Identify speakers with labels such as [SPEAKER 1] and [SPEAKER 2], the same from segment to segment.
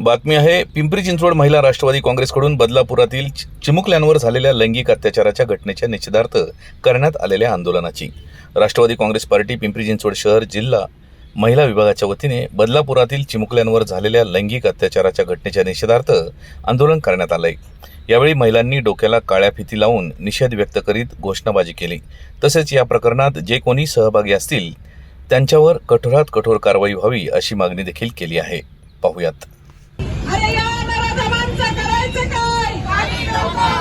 [SPEAKER 1] बातमी आहे पिंपरी चिंचवड महिला राष्ट्रवादी काँग्रेसकडून बदलापुरातील चिमुकल्यांवर झालेल्या लैंगिक अत्याचाराच्या घटनेच्या निषेधार्थ करण्यात आलेल्या आंदोलनाची. राष्ट्रवादी काँग्रेस पार्टी पिंपरी चिंचवड शहर जिल्हा महिला विभागाच्या वतीने बदलापुरातील चिमुकल्यांवर झालेल्या लैंगिक अत्याचाराच्या घटनेच्या निषेधार्थ आंदोलन करण्यात आलंय. यावेळी महिलांनी डोक्याला काळ्या फिती लावून निषेध व्यक्त करीत घोषणाबाजी केली. तसेच या प्रकरणात जे कोणी सहभागी असतील त्यांच्यावर कठोरात कठोर कारवाई व्हावी अशी मागणी देखील केली आहे. पाहुयात
[SPEAKER 2] अरे या नराधमांचं करायचं काय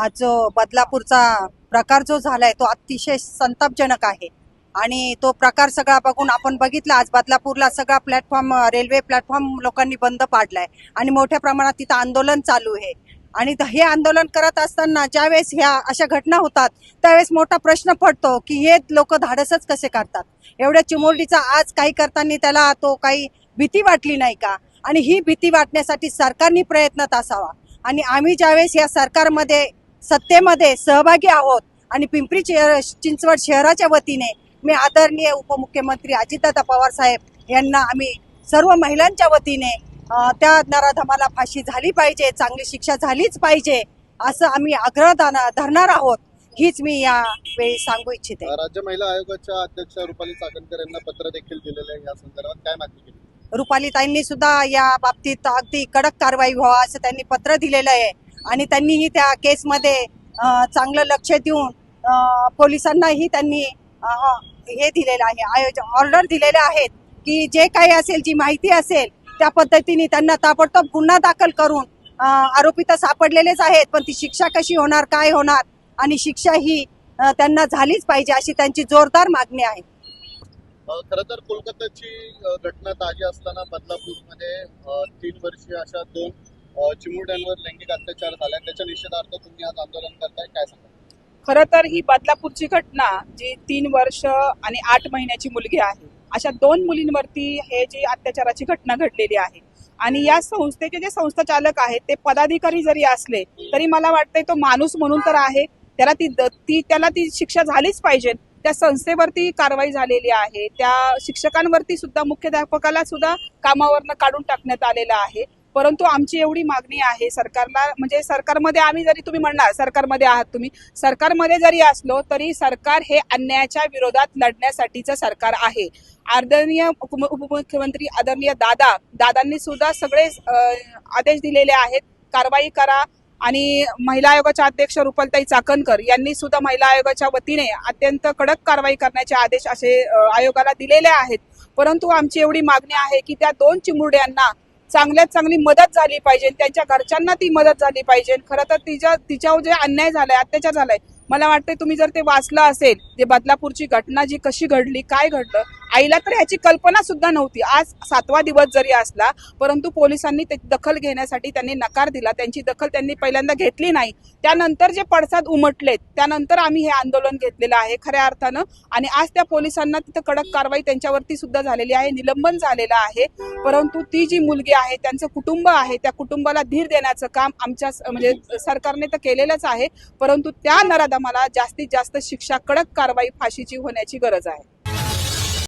[SPEAKER 3] आज जो बदलापूरचा प्रकार जो झालाय तो अतिशय संतापजनक आहे. आणि तो प्रकार सगळा बघून आपण बघितला आज बदलापूरला सगळा प्लॅटफॉर्म रेल्वे प्लॅटफॉर्म लोकांनी बंद पाडलाय. आणि मोठ्या प्रमाणात तिथं आंदोलन चालू आहे. आणि हे आंदोलन करत असताना ज्यावेळेस ह्या अशा घटना होतात त्यावेळेस मोठा प्रश्न पडतो की हे लोक धाडसच कसे करतात? एवढ्या चिमुरडीचा आज काही करताना त्याला तो काही भीती वाटली नाही का? आणि ही भीती वाटण्यासाठी सरकारने प्रयत्नात असावा. आणि आम्ही ज्यावेळेस या सरकारमध्ये सत्तेमध्ये सहभागी आहोत. आणि पिंपरी चिंचवड शहराच्या वतीने मी आदरणीय उपमुख्यमंत्री अजितदादा पवार साहेब यांना आम्ही सर्व महिलांच्या वतीने त्या नराधमाला फाशी झाली पाहिजे चांगली शिक्षा झालीच पाहिजे असं आम्ही आग्रह धरणार आहोत. हीच मी या वेळी सांगू इच्छिते.
[SPEAKER 4] राज्य महिला आयोगाच्या अध्यक्ष रुपाली चाकणकर यांना पत्र देखील दिलेलं आहे या संदर्भात. काय मागणी केली?
[SPEAKER 3] रुपालीताईंनी सुद्धा या बाबतीत अगदी कडक कारवाई व्हावा असं त्यांनी पत्र दिलेलं आहे. आणि त्यांनीही त्या केसमध्ये चांगलं लक्ष देऊन पोलिसांनाही त्यांनी हे दिलेलं आहे आयोजन ऑर्डर दिलेले आहेत की जे काही असेल जी माहिती असेल त्या पद्धतीने त्यांना ताबडतोब गुन्हा दाखल करून आरोपी तर सापडलेलेच आहेत पण ती शिक्षा कशी होणार काय होणार आणि शिक्षा ही त्यांना झालीच पाहिजे अशी त्यांची जोरदार मागणी आहे.
[SPEAKER 4] खर तर कोलकाताची घटना ताजी असताना बदलापूरमध्ये तीन वर्षीय अशा दोन चिमुरड्यांवर लैंगिक अत्याचार झाला त्याच्या निषेधार्थ तुम्ही आज आंदोलन करताय. काय सांगा
[SPEAKER 5] खरं तर ही बदलापूरची घटना जी तीन वर्ष आणि आठ महिन्याची मुलगी आहे अशा दोन मुलींवरती हे जी अत्याचाराची घटना घडलेली आहे आणि या संस्थेचे जे संस्थाचालक आहेत ते पदाधिकारी जरी असले तरी मला वाटतंय तो माणूस म्हणून तर आहे. त्याला ती ती त्याला ती शिक्षा झालीच पाहिजे. त्या संस्थेवरती कारवाई झालेली आहे. त्या शिक्षकांवरती सुद्धा मुख्याध्यापकाला सुद्धा कामावरनं काढून टाकण्यात आलेलं आहे. परंतु आमची एवढी मागणी आहे सरकारला म्हणजे सरकारमध्ये आम्ही जरी तुम्ही म्हणणार सरकारमध्ये आहात तुम्ही सरकारमध्ये जरी असलो तरी सरकार हे अन्यायाच्या विरोधात लढण्यासाठीचं सरकार आहे. आदरणीय उपमुख्यमंत्री आदरणीय दादा दादांनी सुद्धा सगळे आदेश दिलेले आहेत कारवाई करा आणि महिला आयोगाच्या अध्यक्ष रुपलताई चाकणकर यांनी सुद्धा महिला आयोगाच्या वतीने अत्यंत कडक कारवाई करण्याचे आदेश असे आयोगाला दिलेले आहेत. परंतु आमची एवढी मागणी आहे की त्या दोन चिमुरड्यांना चांगल्यात चांगली मदत झाली पाहिजे. त्यांच्या घरच्यांना ती मदत झाली पाहिजे. खरं तर तिच्या तिच्यावर जे अन्याय झालाय अत्याचार झालाय मला वाटतंय तुम्ही जर ते वाचलं असेल ते बदलापूरची घटना जी कशी घडली काय घडलं आईला तर ह्याची कल्पना सुद्धा नव्हती. आज सातवा दिवस जरी असला परंतु पोलिसांनी दखल घेण्यासाठी त्यांनी नकार दिला. त्यांची दखल त्यांनी पहिल्यांदा घेतली नाही. त्यानंतर जे पडसाद उमटलेत त्यानंतर आम्ही हे आंदोलन घेतलेलं आहे खऱ्या अर्थानं. आणि आज त्या पोलिसांना तिथं कडक कारवाई त्यांच्यावरती सुद्धा झालेली आहे निलंबन झालेलं आहे. परंतु ती जी मुलगी आहे त्यांचं कुटुंब आहे त्या कुटुंबाला धीर देण्याचं काम आमच्या स- म्हणजे सरकारने तर केलेलंच आहे. परंतु त्या नराधमाला जास्तीत जास्त शिक्षा कडक कारवाई फाशीची होण्याची गरज आहे.